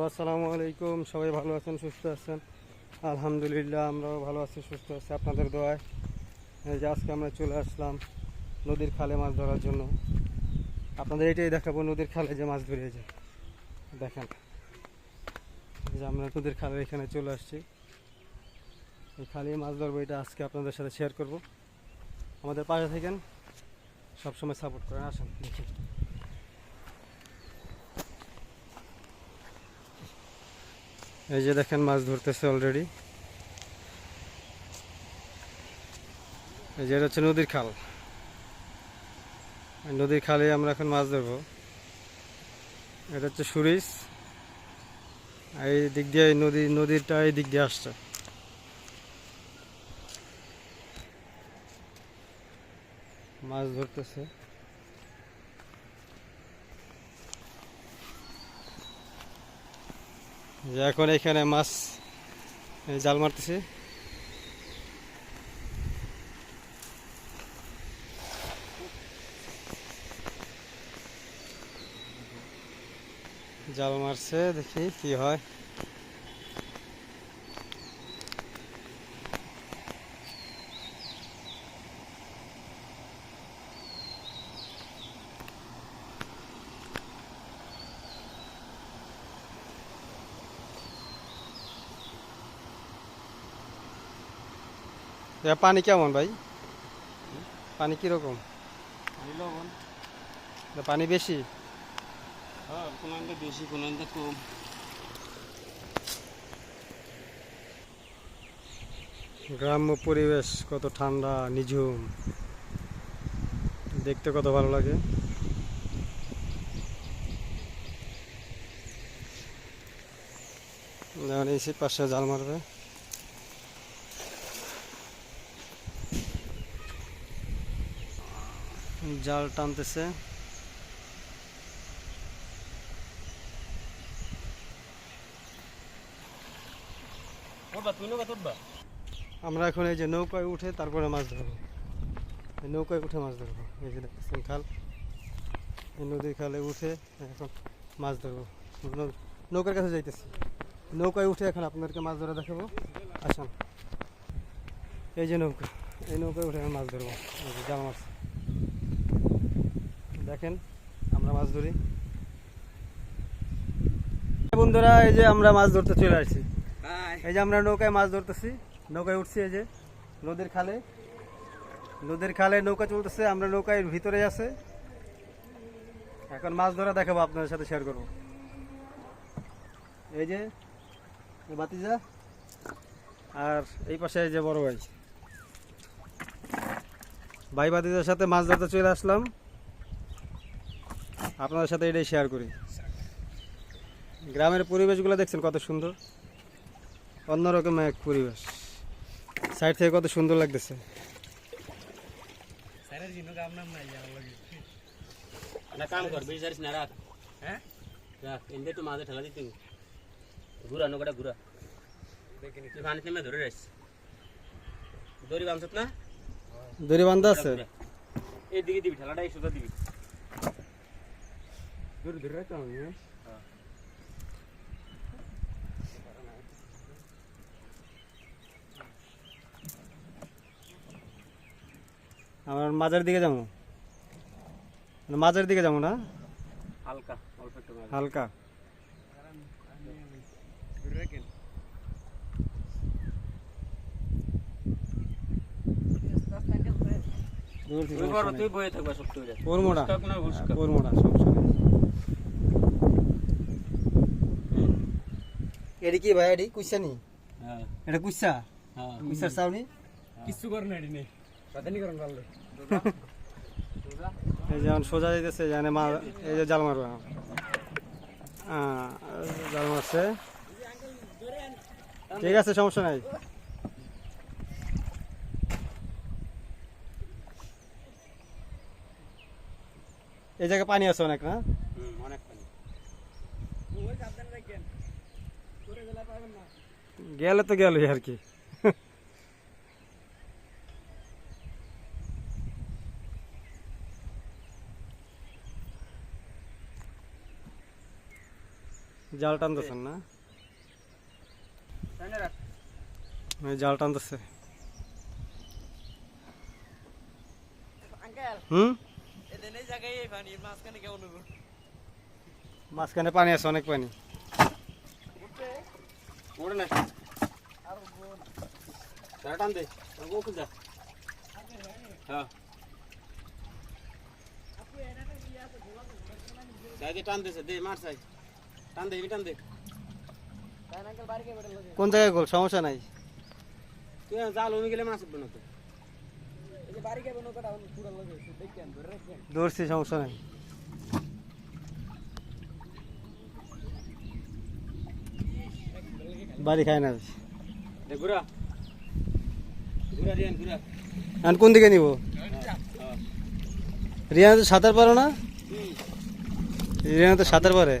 আসসালামু আলাইকুম। সবাই ভালো আছেন, সুস্থ আছেন? আলহামদুলিল্লাহ, আমরাও ভালো আছি, সুস্থ আছি। আপনাদের দোয়ায়। যে আজকে আমরা চলে আসলাম নদীর খালে মাছ ধরার জন্য। আপনাদের এটাই দেখাবো, নদীর খালে যে মাছ ধরে যায়। দেখেন। যে আমরা নদীর খালের এখানে চলে আসছি। এই খালে মাছ ধরবো, এটা আজকে আপনাদের সাথে শেয়ার করব। আমাদের পাশে থাকেন, সবসময় সাপোর্ট করেন। আসেন, দেখি। এই যে দেখেন মাছ ধরতেছে অলরেডি এই যে এটা হচ্ছে নদীর খাল। নদীর খালে আমরা এখন মাছ ধরবো। এটা হচ্ছে আর এই দিক দিয়ে এই নদী, নদীটা এই দিক দিয়ে আসছে। মাছ ধরতেছে। যে এখন এখানে মাছ জাল মারতেছে। জাল মারছে দেখি কি হয়। এ পানি কেমন ভাই? পানি কীরকম? পানি বেশি? হ্যাঁ বেশি কোনো কম। গ্রাম্য পরিবেশ কত ঠান্ডা নিঝুম। দেখতে কত ভালো লাগে। এই পাশে জাল মারবে। জাল টানতেছে। আমরা এখন এই যে নৌকায় উঠে তারপরে মাছ ধরবো। নৌকায় উঠে মাছ ধরবো। এই যে দেখতেছেন খাল। এই নদীর খালে উঠে এখন মাছ ধরবো। নৌকার কাছে যাইতেছি। নৌকায় উঠে এখন আপনাদেরকে মাছ ধরা দেখাবো। আসুন। এই যে নৌকা। এই নৌকায় উঠে এখন মাছ ধরবো। জাল মাছ দেখেন আমরা মাছ ধরি। বন্ধুরা এই যে আমরা মাছ ধরতে চলে আসছি। এই যে আমরা নৌকায় মাছ ধরতেছি। নৌকায় উঠছি এই যে নদীর খালে। নদীর খালে নৌকা চলতেছে আমরা নৌকায় ভিতরে আছে। এখন মাছ ধরা দেখাবো আপনাদের সাথে শেয়ার করব। এই যে বাতিজা আর এই পাশে এই যে বড় ভাই। ভাই বাতিজার সাথে মাছ ধরতে চলে আসলাম। আপনাদের সাথে এটাই শেয়ার করি। গ্রামের পরিবেশগুলো দেখছেন কত সুন্দর? অন্যরকম এক পরিবেশ। সাইড থেকে কত সুন্দর লাগতেছে। কাম না কর বেশি না রাখ। হ্যাঁ? রাখ তো মাঝে ঠেলা দিতে ঘুরা নৌকাটা ঘুরা। দেখিনি তুই পানিতে মে ধরে রাখিস। দড়ি বাঁধছত না? দড়ি বান্ধা আছে? এই দিকে দিবি ঠেলাটা এই সুতা দিবি। দড়ি ধরে রাখতে হবে আমার মাঝের দিকে যাব। মানে মাঝের দিকে যাব না? হালকা অল্প মাছ হালকা। তুই। তুই বয়ে থাকবা শক্ত হয়ে ওর মোড়া। ওর মোড়া সমস্যা নেই। এডি কি ভাই এডি? কুইসানি হ্যাঁ। এটা কুইসা হ্যাঁ। কুইসার চাউনি? কিছু কর না এটি নেই। রাতানি করেন পারলে এই যেমন সোজা যাইতেছে জানে মা এই যে জাল মারবে। হ্যাঁ, জাল মারছে। ঠিক আছে সমস্যা নাই। এই জায়গায় পানি আছে অনেক না? অনেক পানি। গেলে তো গেলই আর কি জাল টানতেছেন না সামনে রাখ এই জাল টানতেছে আঙ্কেল হুম এদিন এই জায়গায় এই পানি মাঝখানে কেমন হব মাঝখানে পানি আছে অনেক পানি উঠবে ওড়ে না আর। দাঁড়া টান দে খুল যা হ্যাঁ সাইডে টান দে দে মার সাই টান দে টান দে তাই না আঙ্কেল বাড়ি কে বেড়ে লোকে কোন জায়গায় গোল সমস্যা নাই তুই জাল ওমি গেলে মাছ উঠবে না তো এই যে বাড়ি কে বেড়ে নৌকাটা পুরো লোকে দেখেন ধরে রাখবেন দৌড়ছি সমস্যা নাই বাড়ি খায় না আর কোন দিকে নিব? রিয়ানা তো সাঁতার পারো না? রিয়ানা তো সাঁতার পারে।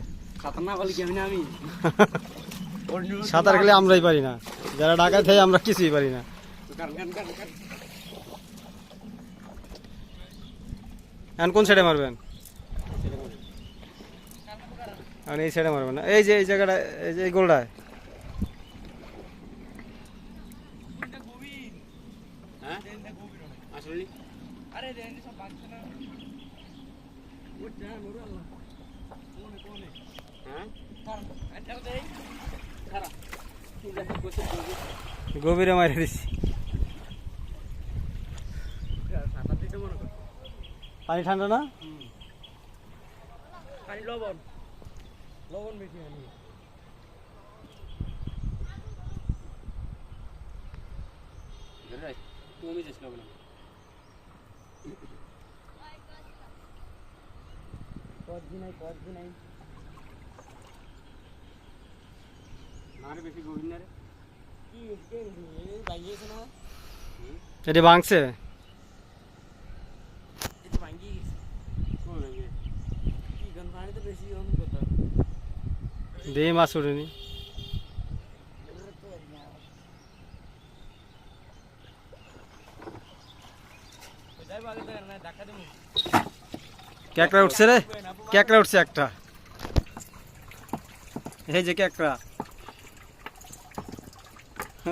সাঁতার খেলে আমরাই পারি না। যারা ঢাকায় থাকে আমরা কিছুই পারি না। এখন কোন সাইডে মারবেন? আর এই সাইডে মারবেন না। এই যে এই জায়গাটা এই যে এই গোলটায় হ্যাঁ আসলে আরে রেন্ডি সব বাঁচছে না। না নুরু আল্লাহ। কোনে কোনে? হ্যাঁ? আচ্ছা দেই বসে গভীরে মারি মনে কর পানি ঠান্ডা না? পানি লবণ। লবণ বেশি আনি তুমি যাস না বলে কত দিন নাই কত দিন নাই না রে বেশি গভীর না রে কি কে ভাঙিয়েছে না এটি ভাঙছে এই তো ভাঙি গেছে কোন লাগে কি গান পানি তো বেশি অন কথা দিয়ে মাছ উঠেনি যাইব আগে তো না ধাক্কা দেবো ক্যাকড়া উঠছে একটা। এই যে ক্যাকড়া।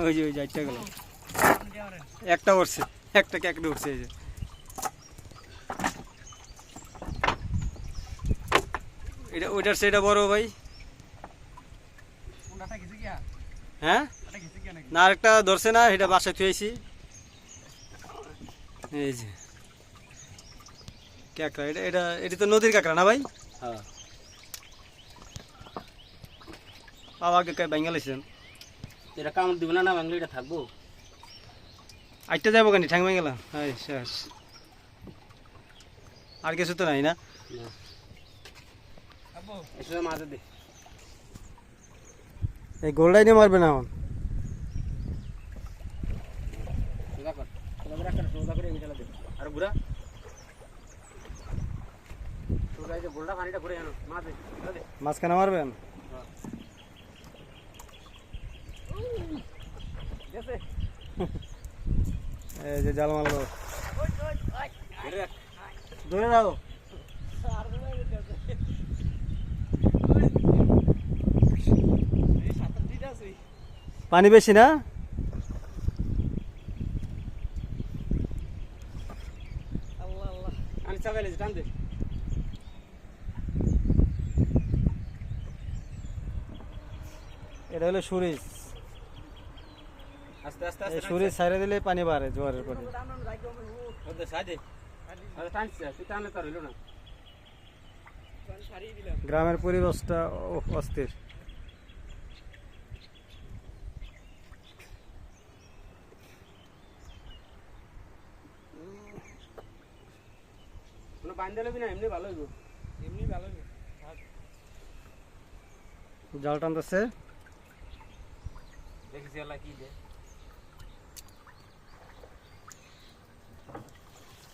ওই যে ওই যে একটা গেল। একটা উঠছে, একটা ক্যাকড়া উঠছে, এই যে। এটা, ওইটার সেটা বড় ভাই। হ্যাঁ? না, আরেকটা ধরছে না, এটা বাসায় থুয়েছি এই যে। ক্যাকড়া এটা এটা এটা তো নদীর কাঁকড়া না ভাই? হ্যাঁ। বাবাকে বেঙ্গালাইছেন এটা কামড় দিব না না বাংলা এটা থাকব। আইটা যাব কেন ঠ্যাং এই শেষ আর কিছু তো নাই না? এই গোলটাই নিয়ে মারবে না এখন। সোজা কর সোজা করে একটা সোজা করে এগিয়ে দে। আর ঘুরা সোজা এই যে গোলটা পানিটা ঘুরে জানো মাঝে ঘুরা দে মাঝখানে মারবেন? এই যে জাল মারলো। ধরে আছে পানি বেশি না? আল্লাহ আল্লাহ। আমি চাগাইলে টান দে। এটা হলো সুরিজ। আস্তে আস্তে আস্তে সুরিজ ছাইড়ে দিলে পানি বাড়ে জোয়ারের পরে দিলাম গ্রামের পরিবেশটা অস্থির। কোনো বান্ধে লবি এমনি ভালো হইব। এমনি ভালো হবে জাল টানতেছে। দেখিস কি দে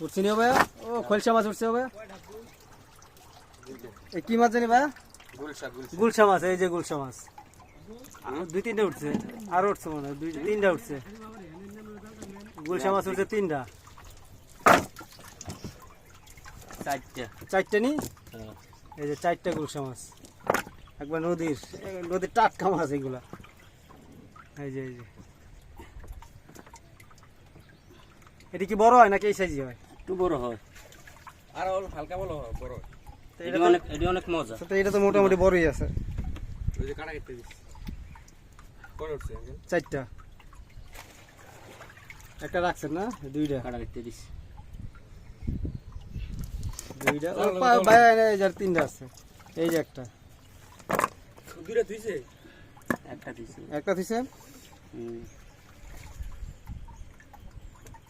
উঠছে নি ভাইয়া? ও খলসা মাছ উঠছে ভাইয়া? এই কি মাছ জানি ভাইয়া? গুলশা মাছ এই যে গুলশা মাছ। দুই তিনটা উঠছে। আরও উঠছে মনে হয় দুই তিনটা উঠছে। গুলশা মাছ উঠছে তিনটা। চারটা। চারটে নি? হ্যাঁ। এই যে চারটা গুলশা মাছ। একবার নদীর নদীর টাটকা মাছ এগুলা। এই যে এই যে। এটা কি বড় হয় নাকি এই সাইজই হয়? একটু বড় হয়। আর অল্প হালকা বলো বড় তো এটা এটা অনেক এটা অনেক মজা। তো এটা তো মোটামুটি বড়ই আছে। ওই যে কাটা কেটে দিস করে উঠছে চারটা। একটা রাখছেন না? দুইটা। কাটা কেটে দিস দুইটা। পা- বাইরে তিনটা আছে। এই যে একটা। তুইছে একটা দিছি। একটা হুম।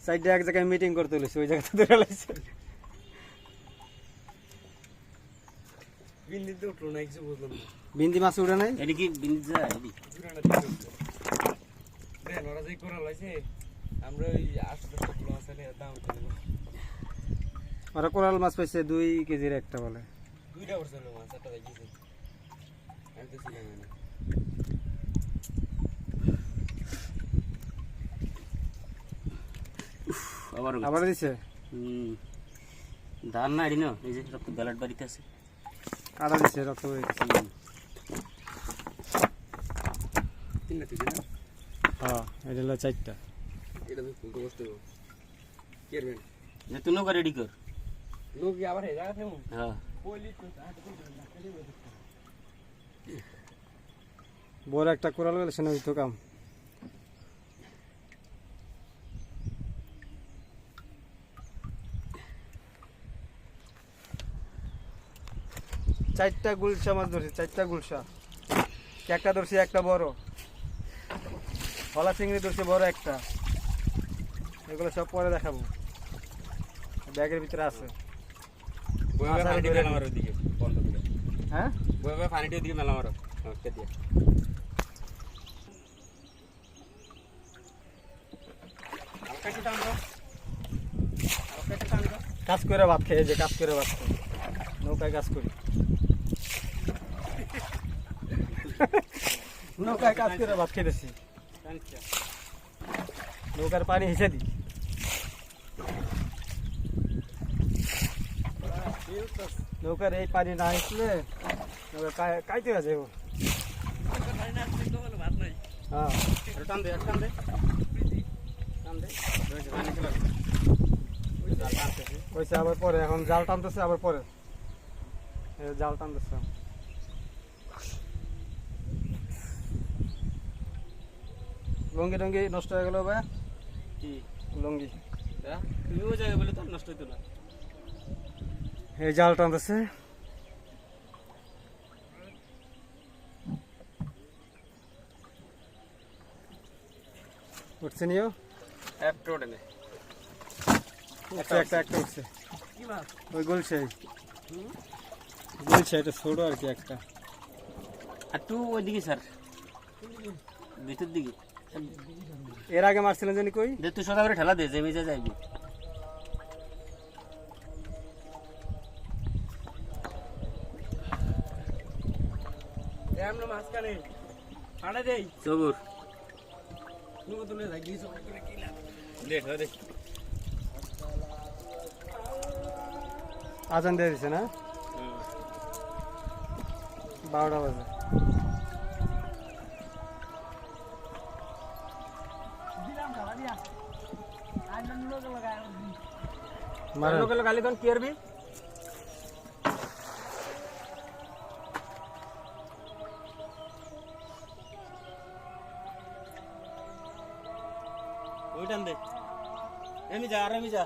সাইডে এক জায়গায় মিটিং করতে হলেছে ওই জায়গাতে ধরে লাগছে বিন্দিতে উঠল না কিছু বুঝলাম না। বিন্দি মাছ উড়ে নাই? এটা কি বিন্দু যায় এডি দূরে না দিকে ওরা যে করা লাইছে আমরা ওই আটশো দশটা আছে না দাম করে ওরা কোরাল মাছ পাইছে দুই কেজির একটা বলে। দুইটা করছিল মাছ একটা দেখিয়েছে। আমি তো ছিলাম না। আবার আবার দিছে? হুম। ধান না এই যে রক্ত ব্যালাট বাড়িতে আছে। আদা দিছে রক্ত তিনটা না? হ্যাঁ এটা হলো চারটা। এটা তো ফুলতে বসতে হবে কেরবেন যে তুই নৌকা রেডি কর। লোক কি আবার হে জায়গা থেমু হ্যাঁ। বড় একটা কোরাল গেলে সে নয় তো কাম। চারটা গুলশা মাছ ধরছি চারটা গুলশা। একটা ধরছি একটা বড়। হলা চিংড়ি ধরছি বড় একটা। এগুলো সব পরে দেখাবো। ব্যাগের ভিতরে আছে। হ্যাঁ? পানিটি মেলা মারো দিয়ে। কাজ করে ভাত খেয়ে যে কাজ করে ভাত খাই। নৌকায় কাজ করি। নৌকায় কাজ করে ভাত খেতেছি। নৌকার পানি হিসে দিই। নৌকার এই পানি না হিসলে নৌকা কাই- কাইতে আছে ও হ্যাঁ। টান দে টান দে টান দে। কইছে আবার পরে, এখন জাল টানতেছে আবার পরে। জাল টানতেছে। লঙ্গি টঙ্গি নষ্ট হয়ে গেল ভাই কি? লঙ্গি। হ্যাঁ? তুমি ওই জায়গায় বলে তো নষ্ট হইতো না। এই জাল টানতেছে। উঠছে নিও। একটু ওঠে নে। একটা একটা একটা উঠছে। ওই গোলসাই গোলসাই এটা ছোট আর কি একটা। একটু ওইদিকে স্যার ভিতর দিকে। এর আগে মারছিলেন জানি কই? দে তুই সোজা করে ঠেলা দে যে মেজে যাইবি। এ আমরা মাঝখানে। হাঁটা দেই। সবুর তুলে করে কিলা আজান দিয়ে দিছে না? বারোটা বাজে। মারেন। লোকে গালি কোন কি করবি ওই টান দে এমি যা আর এমি যা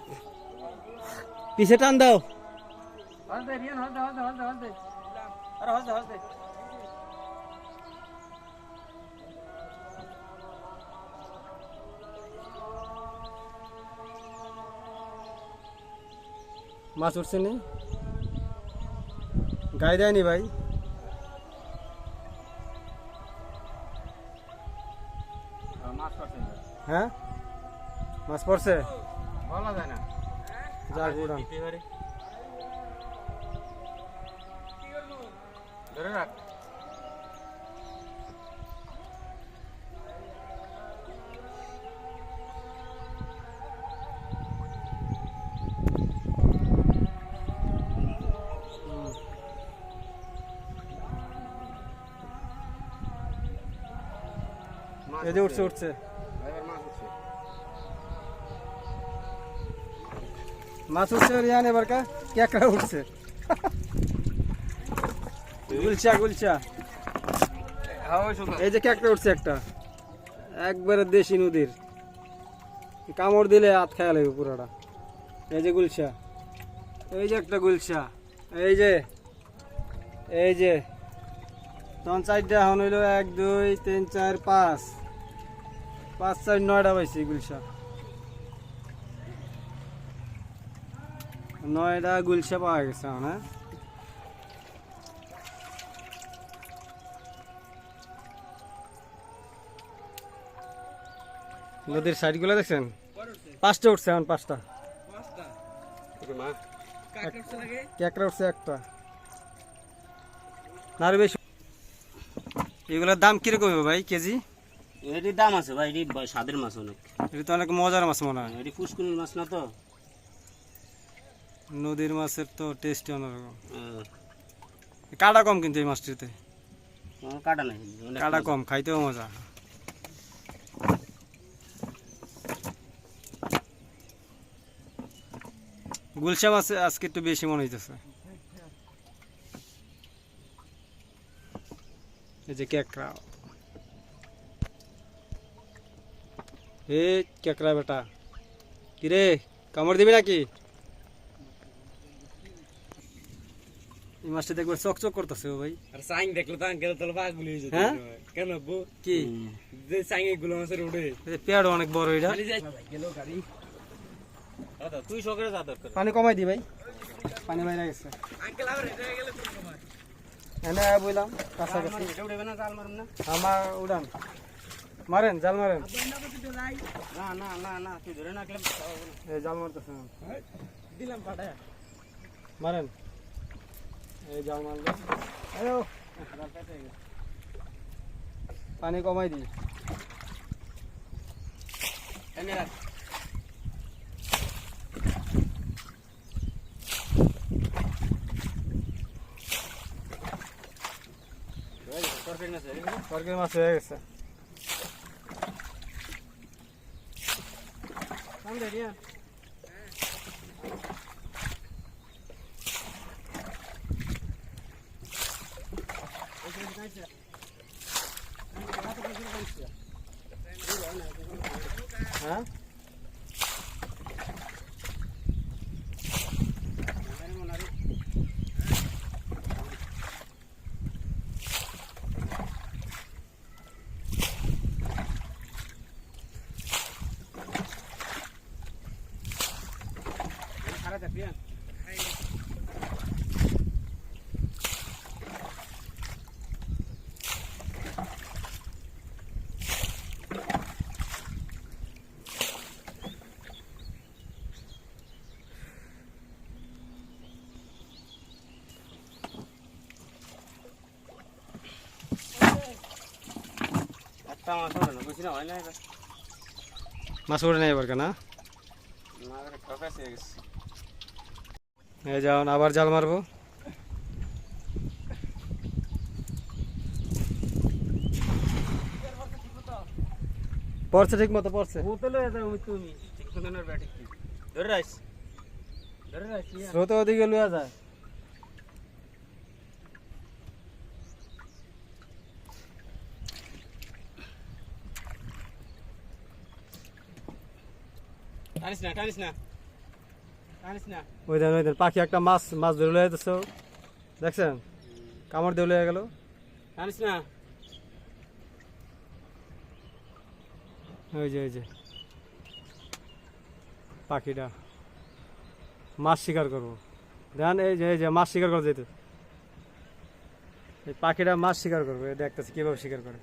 পিছে টান দাও হলদে রিয়ান হলদে হলদে হলদে হলদে আরে হলদে হলদে মাছ উঠছে নি? গায়ে দেয়নি ভাই? হ্যাঁ? মাছ পড়ছে? বলা যায় না। ধরে রাখ। এই যে উঠছে উঠছে। মাছ উঠছে। রিয়ান এবার কা? ক্যাকড়া উঠছে? গুলচা গুলচা। এই যে ক্যাকড়া উঠছে একটা। একবারে দেশি নদীর। কামড় দিলে হাত খেয়া লাগবে পুরোটা। এই যে গুলশা এই যে একটা গুলশা এই যে। এই যে। তখন চারটা এখন হইল এক দুই তিন চার পাঁচ। পাঁচ চার নয়টা পাইছি গুলশা নয়টা গুলশা পাওয়া গেছে হ্যাঁ? নদীর সাইডগুলো দেখছেন? পাঁচটা উঠছে এখন পাঁচটা। মা। ক্যাকড়া উঠছে একটা। আরও বেশি এগুলোর দাম কীরকম হবে ভাই কেজি? এটির দাম আছে ভাই এটি স্বাদের মাছ অনেক। এটা তো অনেক মজার মাছ মনে হয়। এটি পুষ্কুনির মাছ না তো? নদীর মাছের তো টেস্ট অন্যরকম। আহ, কাটা কম কিন্তু এই মাছটিতে। কাটা নাই কাটা কম খাইতেও মজা। গুলশা মাছ আজকে একটু বেশি মনে হইতেছে। এই যে কেকড়া এ কেকড়া বেটা? কিরে কামড় দিবি নাকি? এই মাছটা দেখবে চকচক করতেছে ও ভাই। আর সাইং দেখলে তো আঙ্কেল তাহলে পাগল হয়ে হ্যাঁ? কেন বউ কি? যে সাইংগুলো মাছের উঠে। এই অনেক বড় এটা। গেল গাড়ি। তুই সকালে যা দরকার পানি কমাই দি ভাই। পানি বাইরে গেছে। আঙ্কেল আবার এটা গেলে তুমি কমায়। এনে বললাম কাছাকাছি। এটা উঠবে না জাল মারুন না। আমার উড়ান। মারেন জাল মারেন। না না না না তুই ধরে না জাল মারতেছে দিলাম পাঠায় মারেন। এই জাল মারলে। পানি কমাই দি। এনে রাখ। সরকারি মাছ হয়ে গেছে। 我给你吃，你干嘛不给我吃？啊？মাছ হবে না বুঝি না হয় না এবার মাছ উঠে নেই এবার কেন না এবার ঠকাইছে গেছে এই যাও আবার জাল মারবো পড়ছে ঠিক মতো পড়ছে বোতলে যাও তুমি ঠিক তোমার ব্যাটিক ধরে রাইস ধরে রাইস স্রোত ওদিকে লুয়া যায় টানিস না টানিস না। টানিস না। ওই দেন ওই দেন পাখি একটা মাছ মাছ ধরে লয়ে যাচ্ছে দেখছেন? কামড় দিয়ে লয়ে গেল। টানিস না। ওই যে ওই যে। পাখিটা। মাছ শিকার করব। দেন এই যে এই যে মাছ শিকার করে যেতে এই পাখিটা মাছ শিকার করবে। দেখতেছে কীভাবে শিকার করে।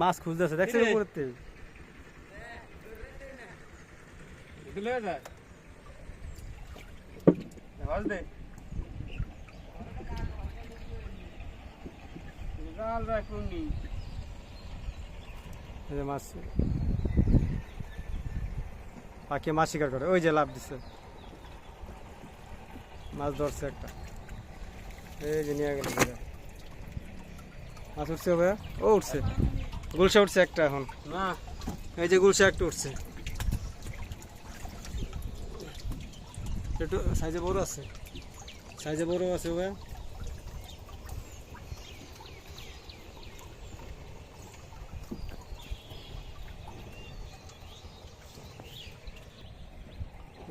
মাছ খুঁজতেছে। দেখছেন কিরে? উপরের থেকে? দিলে যায় আওয়াজ দে জাল রাখুনি এই যে মাছ। পাখি মাছ শিকার করে ওই যে লাভ দিচ্ছে মাছ ধরছে একটা। এই যে নিয়ে গেল মাছ উঠছে ভাইয়া? ও উঠছে। গুলশা উঠছে একটা এখন। না। এই যে গুলশা একটা উঠছে। একটু সাইজে বড় আছে। সাইজে বড় আছে ভাই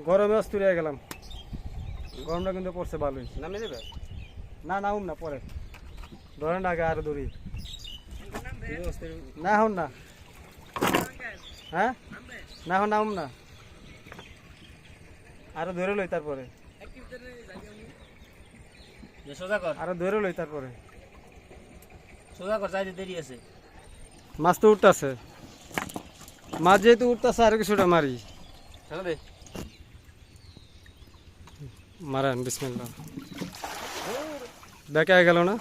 গরমে অস্থির হয়ে গেলাম। গরমটা কিন্তু পড়ছে ভালোই। নামে যাবে না নাউম না পরে। ধরেন আগে আর দড়ি না হন না। হ্যাঁ? না হন নাউম না। আরও ধরে লই তারপরে। যে সোজা কর। আরও ধরে লই তারপরে। সোজা কর যাইতে দেরি আছে। মাছ তো উঠতেছে। মাছ যেহেতু উঠতেছে আরও কিছুটা মারি। দে মারেন বিসমিল্লা দেখা গেল না?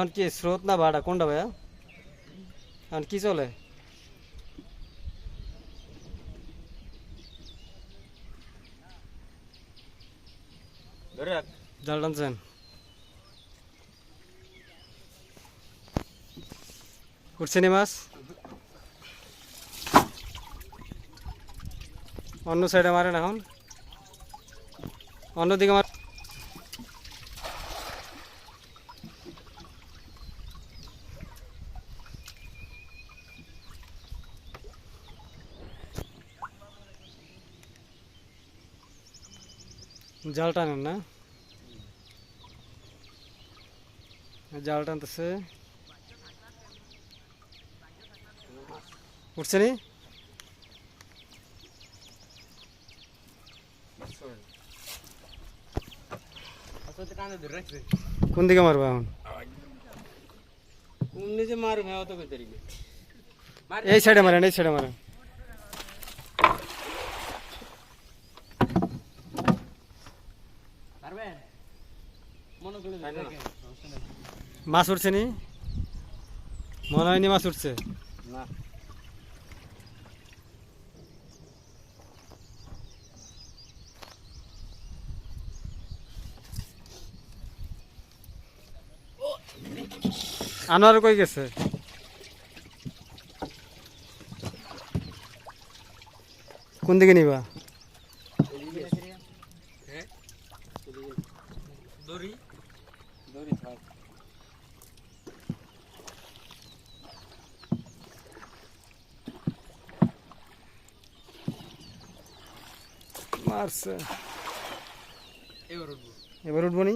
এখন কি স্রোত না ভাড়া? কোনটা ভাইয়া? এখন কি চলে? ধরে রাখ। জাল টানছেন। উঠছে নি মাছ অন্য সাইডে মারেন এখন। অন্যদিকে মার জাল টানেন না। জাল টানতেছে। উঠছে নি? কানে দিকে মারবো এখন? কোন নিচে মারু হ্যাঁ এই সাইডে মারেন এই সাইডে মারেন পারবেন মনে করে দেখেন মাছ উঠছে নি? মনে হয়নি মাছ উঠছে না। আনোয়ার কই গেছে? কোন দিকে নিবা হ্যাঁ দড়ি দৌড়ি থাক মারছে এবার উঠবো। নি?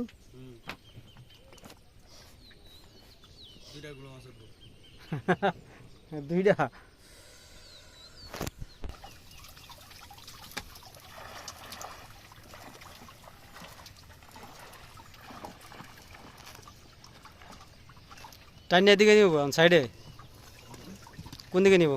দুইটা টাইন এদিকে নিব সাইডে কোন দিকে নিব?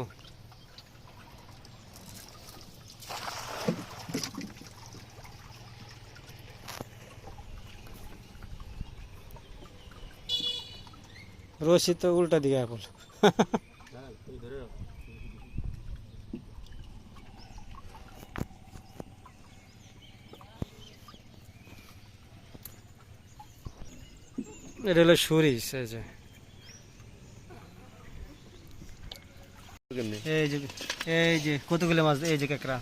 রশি তো উল্টা দিকে এখন। এটা হলো সুরিশ এই যে। এই যে কতগুলো মাছ, এই যে কাঁকড়া।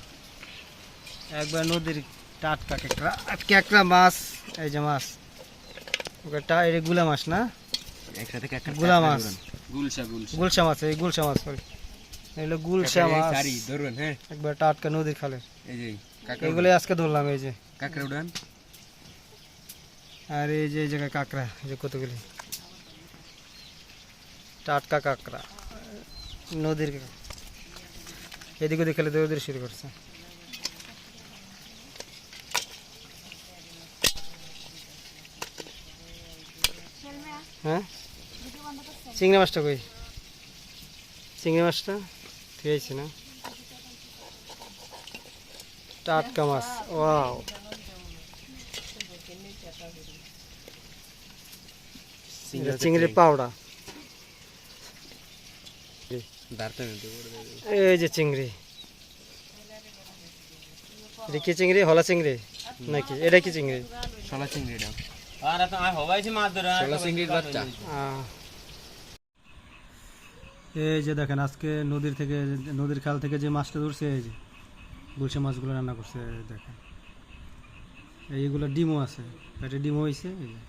একবার নদীর টাটকা কাঁকড়া কাঁকড়া মাছ, এই যে মাছ। ওটা মাছ না? একসাথে গুলা মাছ গুলশা গুলশা গুলশা মাছ এই গুলশা মাছ সরি এগুলো গুলশা মাছ সারি ধরবেন হ্যাঁ একবার টাটকা নদীর খালে এই যে কাঁকড়া এগুলো আজকে ধরলাম এই যে কাঁকড়া উড়ান আর এই যে এই জায়গায় কাঁকড়া এই যে কতগুলি টাটকা কাঁকড়া নদীর কাঁকড়া। এদিক ওদিক খেলে দৌড় শুরু করছে হ্যাঁ চিংড়ি মাছটা কই? চিংড়ি মাছটা? খেয়েছি না? টাটকা মাছ ওয়াও। চিংড়ির পাউডার এই যে চিংড়ি। এটা কি চিংড়ি হলা চিংড়ি? নাকি এটা কি চিংড়ি? শলা চিংড়িটা আর হবাইছি মাছ ধরে শলা চিংড়ির বাচ্চা। আহ। এই যে দেখেন, আজকে নদীর থেকে, নদীর খাল থেকে যে মাছটা ধরছে, এই যে গুলশা মাছগুলো রান্না করছে দেখেন। এইগুলো ডিমও আছে, পেটে ডিমও হয়েছে এই যে।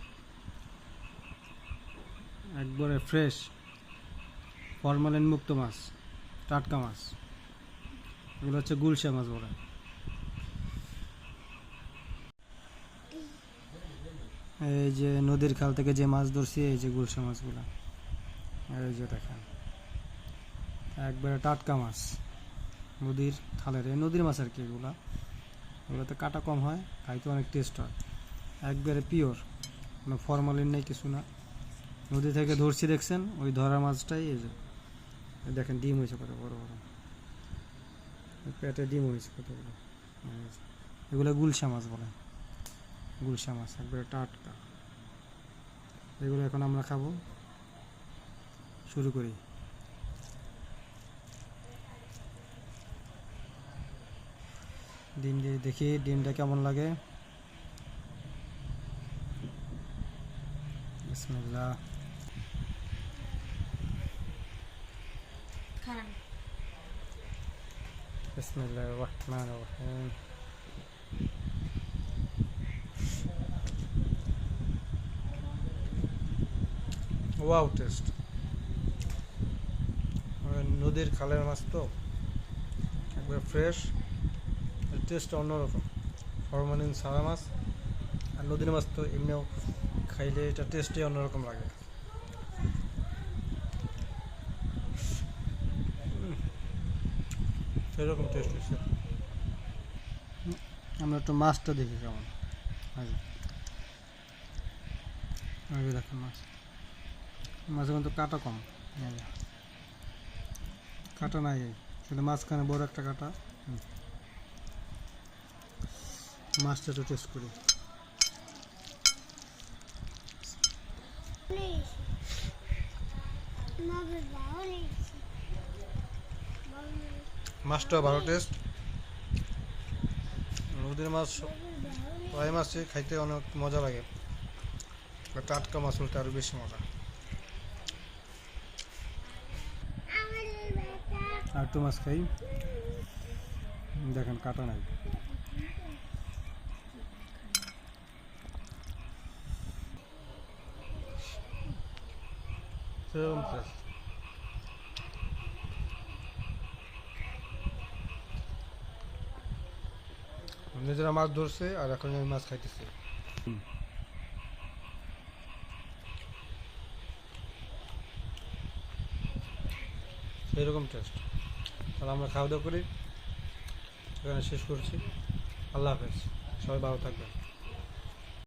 একবারে ফ্রেশ, ফরমালিন মুক্ত মাছ, টাটকা মাছ। এগুলো হচ্ছে গুলশা মাছ বলে। এই যে নদীর খাল থেকে যে মাছ ধরছি, এই যে গুলশা মাছগুলো। এই যে দেখেন। একবারে টাটকা মাছ। নদীর খালের, এই নদীর মাছ আর কি এগুলা। এগুলোতে কাটা কম হয়, খাইতে অনেক টেস্ট হয়। একবারে পিওর কোনো ফরমালিন নেই, কিছু না। নদী থেকে ধরছি দেখছেন, ওই ধরা মাছটাই এই যে। দেখেন, ডিম হয়েছে কত বড় বড়। পেটে ডিম হয়েছে এই এগুলো গুলশা মাছ বলে। গুলশা মাছ, একবারে টাটকা। এগুলো এখন আমরা খাব। শুরু করি। ডিম দিয়ে দেখি ডিমটা কেমন লাগে। বিসমিল্লাহ। বিসমিল্লাহ রহমান রহিম। Wow test. নদীর খালের মাছ তো একবার ফ্রেশ। টেস্ট অন্যরকম ফরমালিন সারা মাছ আর নদীর মাছ তো এমনিও খাইলে এটা টেস্টই অন্যরকম লাগে সেরকম টেস্ট হয়েছে আমরা একটু মাছটা দেখি কেমন এই যে। দেখেন মাছ কিন্তু কাটা কম। কাটা নাই। শুধু মাঝখানে বড় একটা কাটা হুম। মাছটা একটু টেস্ট করি. মাছটা ভালো টেস্ট নদীর মাছ প্রায় মাছই খাইতে অনেক মজা লাগে। টাটকা মাছ হলতে আরও বেশি মজা। আর একটু মাছ খাই। দেখেন কাটা নাই। সেরকম টেস্ট নিজেরা মাছ ধরছে আর এখন আমি মাছ খাইতেছি সেরকম টেস্ট তাহলে আমরা খাওয়া দাওয়া করি এখানে শেষ করছি আল্লাহ হাফেজ সবাই ভালো থাকবেন